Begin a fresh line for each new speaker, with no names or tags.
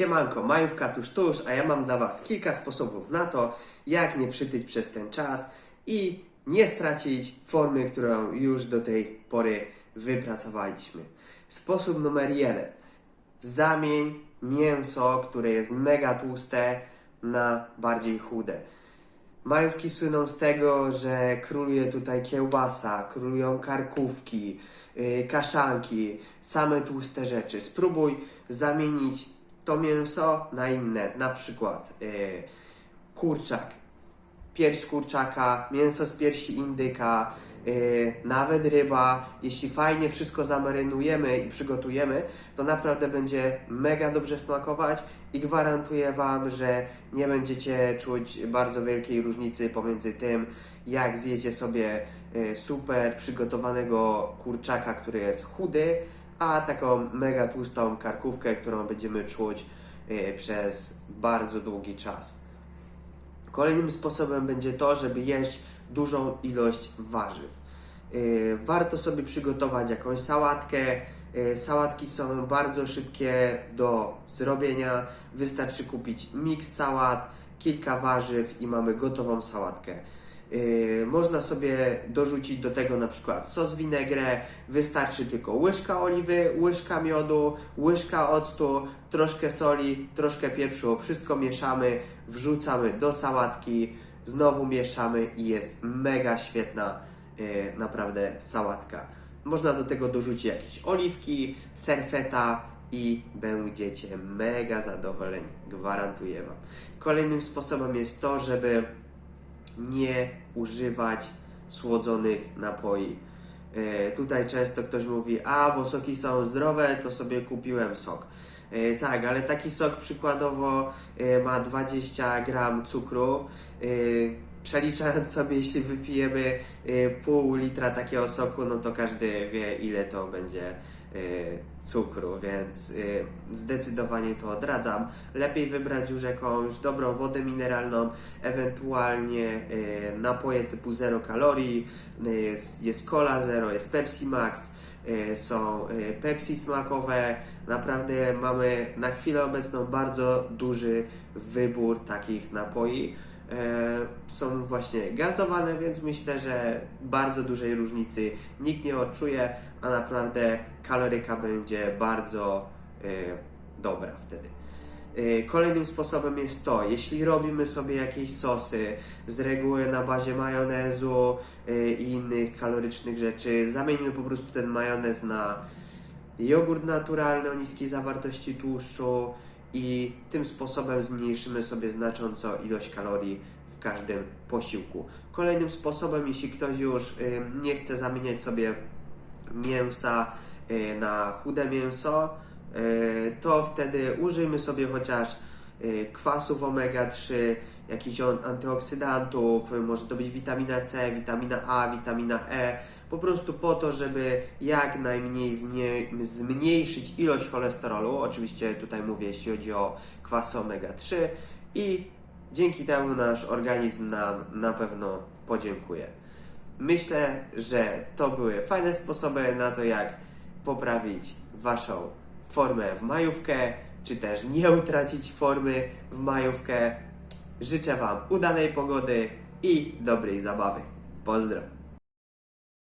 Siemanko, majówka tuż tuż, a ja mam dla Was kilka sposobów na to, jak nie przytyć przez ten czas i nie stracić formy, którą już do tej pory wypracowaliśmy. Sposób numer jeden. Zamień mięso, które jest mega tłuste, na bardziej chude. Majówki słyną z tego, że króluje tutaj kiełbasa, królują karkówki, yy, kaszanki, same tłuste rzeczy. Spróbuj zamienić to mięso na inne, na przykład yy, kurczak, pierś kurczaka, mięso z piersi indyka, yy, nawet ryba. Jeśli fajnie wszystko zamarynujemy i przygotujemy, to naprawdę będzie mega dobrze smakować i gwarantuję Wam, że nie będziecie czuć bardzo wielkiej różnicy pomiędzy tym, jak zjecie sobie yy, super przygotowanego kurczaka, który jest chudy, a taką mega tłustą karkówkę, którą będziemy czuć yy, przez bardzo długi czas. Kolejnym sposobem będzie to, żeby jeść dużą ilość warzyw. Yy, Warto sobie przygotować jakąś sałatkę. Yy, Sałatki są bardzo szybkie do zrobienia. Wystarczy kupić miks sałat, kilka warzyw i mamy gotową sałatkę. Yy, Można sobie dorzucić do tego na przykład sos vinaigrette, wystarczy tylko łyżka oliwy, łyżka miodu, łyżka octu, troszkę soli, troszkę pieprzu, wszystko mieszamy, wrzucamy do sałatki, znowu mieszamy i jest mega świetna yy, naprawdę sałatka. Można do tego dorzucić jakieś oliwki, serfeta i będziecie mega zadowoleni, gwarantuję Wam. Kolejnym sposobem jest to, żeby nie używać słodzonych napoi. E, tutaj często ktoś mówi, a bo soki są zdrowe, to sobie kupiłem sok. E, tak, ale taki sok przykładowo e, ma 20 gram cukru. Przeliczając sobie, jeśli wypijemy e, pół litra takiego soku, no to każdy wie, ile to będzie e, cukru, więc e, zdecydowanie to odradzam. Lepiej wybrać już jakąś dobrą wodę mineralną, ewentualnie napoje typu 0 kalorii, jest, jest Cola Zero, jest Pepsi Max, są Pepsi smakowe. Naprawdę mamy na chwilę obecną bardzo duży wybór takich napoi. E, Są właśnie gazowane, więc myślę, że bardzo dużej różnicy nikt nie odczuje, a naprawdę kaloryka będzie bardzo e, dobra wtedy. E, Kolejnym sposobem jest to, jeśli robimy sobie jakieś sosy z reguły na bazie majonezu i innych kalorycznych rzeczy, zamieńmy po prostu ten majonez na jogurt naturalny o niskiej zawartości tłuszczu i tym sposobem zmniejszymy sobie znacząco ilość kalorii w każdym posiłku. Kolejnym sposobem, jeśli ktoś już y, nie chce zamieniać sobie mięsa y, na chude mięso, y, to wtedy użyjmy sobie chociaż kwasów omega-3, jakichś antyoksydantów, y, może to być witamina C, witamina A, witamina E, po prostu po to, żeby jak najmniej zmniej, zmniejszyć ilość cholesterolu, oczywiście tutaj mówię, jeśli chodzi o kwasy omega-3 i dzięki temu nasz organizm nam na pewno podziękuje. Myślę, że to były fajne sposoby na to, jak poprawić Waszą formę w majówkę, czy też nie utracić formy w majówkę. Życzę Wam udanej pogody i dobrej zabawy. Pozdro!